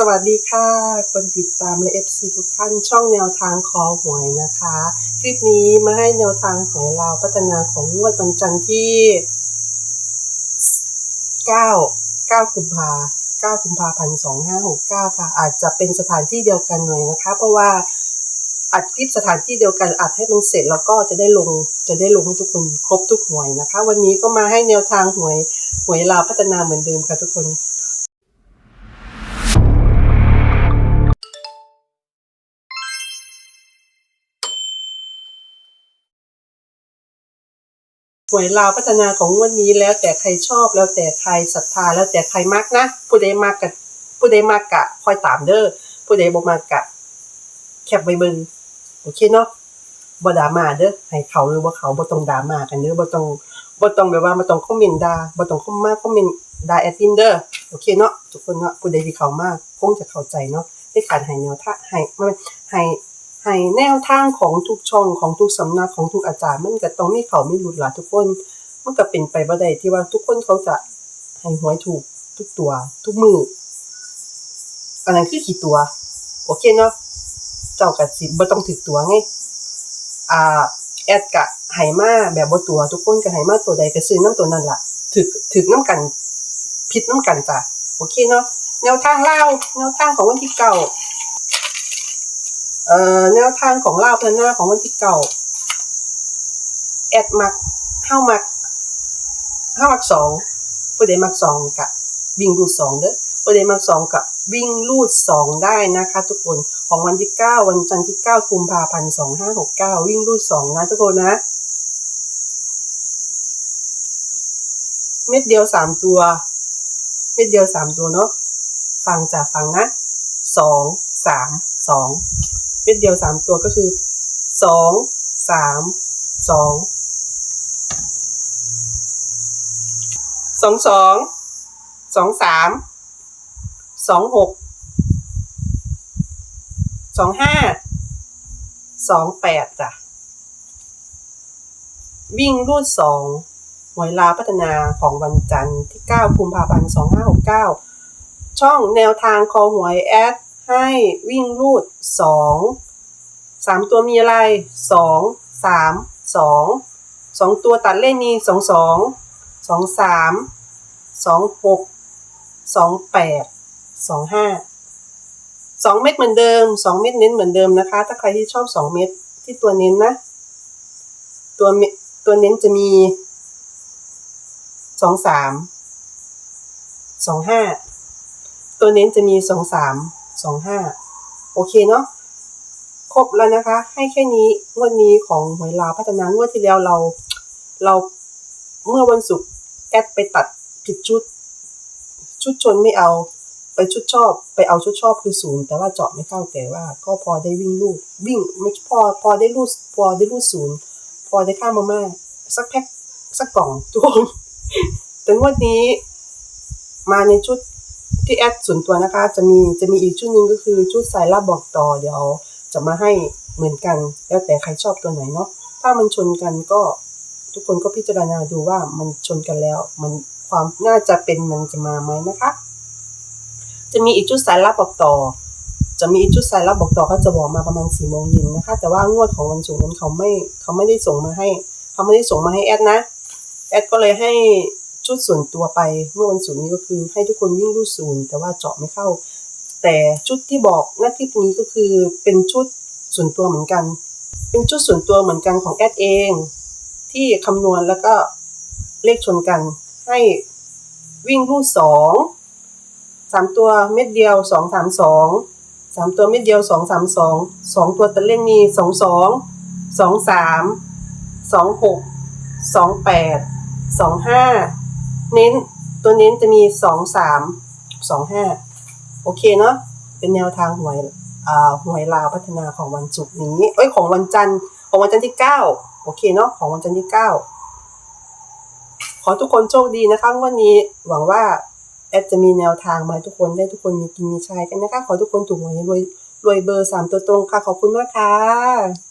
สวัสดีค่ะ คนติดตามและ FC ทุกท่านช่องแนวทางคอหวยนะคะ คลิปนี้มาให้แนวทางหวยลาวพัฒนาของงวดวันจันทร์ที่ 9 9กุมภา9กุมภาพันธ์2569 ค่ะ อาจจะเป็นสถานที่เดียวกันหน่อยนะคะ เพราะว่าอัดคลิปสถานที่เดียวกันอัดให้มันเสร็จแล้วก็จะได้ลงจะได้ลงให้ทุกคนครบทุกหวยนะคะ วันนี้ก็มาให้แนวทางหวยหวยลาวพัฒนาเหมือนเดิมค่ะทุกคน หวยลาวพัฒนาของวันนี้แล้วแต่ใครชอบแล้วแต่ใครศรัทธาแล้วแต่ใครมักนะ ผู้ใดมักกะผู้ใดมักกะคอยตามเด้อผู้ใดบ่มักกะ แคปไว้เบิ่งโอเคเนาะบ่ดรามาเด้อให้เขาหรือบ่เขาบ่ต้องดรามากันเด้อบ่ต้องบ่ต้องแบบว่าบ่ต้องคอมเมนต์ด่าบ่ต้องคอมมาคอมเมนต์ด่าแอดมินเด้อโอเคเนาะทุกคนเนาะผู้ใดที่เข้ามาคงจะเข้าใจเนาะในการให้แนวทางให้ไม่ให้ ให้แนวทางของทุกช่องของทุกสำนักของทุกอาจารย์ มันก็ต้องมีเขาไม่หลุดล่ะทุกคน มันก็เป็นไปบ่ได้ที่ว่าทุกคนเขาจะให้หวยถูกทุกตัว ทุกมืออันนั้นคือขี้ตัว โอเคเนาะเจ้าก็สิบ่ต้องถึกตัวไงอ่าแอดกะให้มาแบบบ่ตัว ทุกคนก็ให้มาตัวใดก็ซื้อนํตัวนั้นล่ะถึกถึกนํกันผิดนํกันจ้ะโอเคเนาะแนวทางเล่าแนวทางของวันที่เก้า เอ่อแนวทางของลาวพัฒนาของวันที่เก่าแอดมักห้ามักห้ามักสองผู้ใดมักสองกะวิ่งรูดสองเด้อผู้ใดมักสองกะวิ่งรูดสองได้นะคะ ทุกคนของวันที่เก้าวันจันทร์ที่เก้ากุมภาพันธ์สองห้าหกเก้าวิ่งรูดสองนะทุกคนนะ เม็ดเดียวสามตัว เม็ดเดียวสามตัวเนาะฟังจากฟังนะสองสามสอง เม็ดเดียวสามตัวก็คือสองสามสองสองสองสองสามสองหกสองห้าสองแปดจ้ะ วิ่งรูดสองหวยลาพัฒนาของวันจันทร์ที่เก้ากุมภาพันธ์สองห้าหกเก้าช่องแนวทางคอหวยแอด ให้วิ่งรูดสองสามตัวมีอะไรสองสามสองสองตัวตัดเลขมีสองสองสองสามสองหกสองแปดสองห้าสองเม็ดเหมือนเดิมสองเม็ดเน้นเหมือนเดิมนะคะ ถ้าใครที่ชอบสองเม็ดที่ตัวเน้นนะ ตัวเม็ดตัวเน้นจะมีสองสามสองห้าตัวเน้นจะมีสองสาม สองห้าโอเคเนาะครบแล้วนะคะ ให้แค่นี้งวดนี้ของหวยลาวพัฒนางวดที่แล้วเรา เราเมื่อวันศุกร์แอดไปตัดผิดชุด ชุดชนไม่เอาไปชุดชอบไปเอาชุดชอบคือศูนย์แต่ว่าเจาะไม่เข้าแต่ว่า ก็พอได้วิ่งลูกวิ่งไม่พอพอได้ลูดพอได้ลูดศูนย์พอได้ข้ามมาม่าสักแพ็คสักกล่องทุกคนแต่งวดนี้ มาในชุด ที่แอดส่วนตัวนะคะ จะมีจะมีอีกชุดหนึ่งก็คือชุดสายลับบอกต่อเดี๋ยวจะมาให้เหมือนกัน แล้วแต่ใครชอบตัวไหนเนาะถ้ามันชนกันก็ทุกคนก็พิจารณาดูว่ามันชนกันแล้ว มันความน่าจะเป็นมันจะมาไหมนะคะ จะมีอีกชุดสายลับบอกต่อ จะมีอีกชุดสายลับบอกต่อเขาจะบอกมาประมาณสี่โมงเย็นนะคะ แต่ว่างวดของวันศุกร์นั้นเขาไม่เขาไม่ได้ส่งมาให้ เขาไม่ได้ส่งมาให้แอดนะแอดก็เลยให้ ชุดส่วนตัวไปเมื่อวันศุกร์นี้ก็คือ ให้ทุกคนวิ่งรูดศูนย์แต่ว่าเจาะไม่เข้า แต่ชุดที่บอกหน้าที่นี้ก็คือเป็นชุดส่วนตัวเหมือนกัน เป็นชุดส่วนตัวเหมือนกันของแอดเอง ที่คำนวณแล้วก็เลขชนกัน ให้วิ่งรูดสองสามตัวเม็ดเดียวสองสามสองสามตัวเม็ดเดียวสองสามสองสองตัวตะเล่งมีสองสองสองสามสองหกสองแปดสองห้า เน้นตัวเน้นจะมีสองสามสองห้าโอเคเนาะเป็นแนวทางหวยอ่าหวยลาวพัฒนาของวันศุกร์นี้เอ้ยของวันจันทร์ของวันจันทร์ที่เก้าโอเคเนาะของวันจันทร์ที่เก้าขอทุกคนโชคดีนะคะวันนี้หวังว่าแอดจะมีแนวทางมาทุกคนได้ทุกคนมีกินมีใช้กันนะคะ ขอทุกคนถูกหวยรวยรวยเบอร์สามตัวตรงค่ะ ขอบคุณมากค่ะ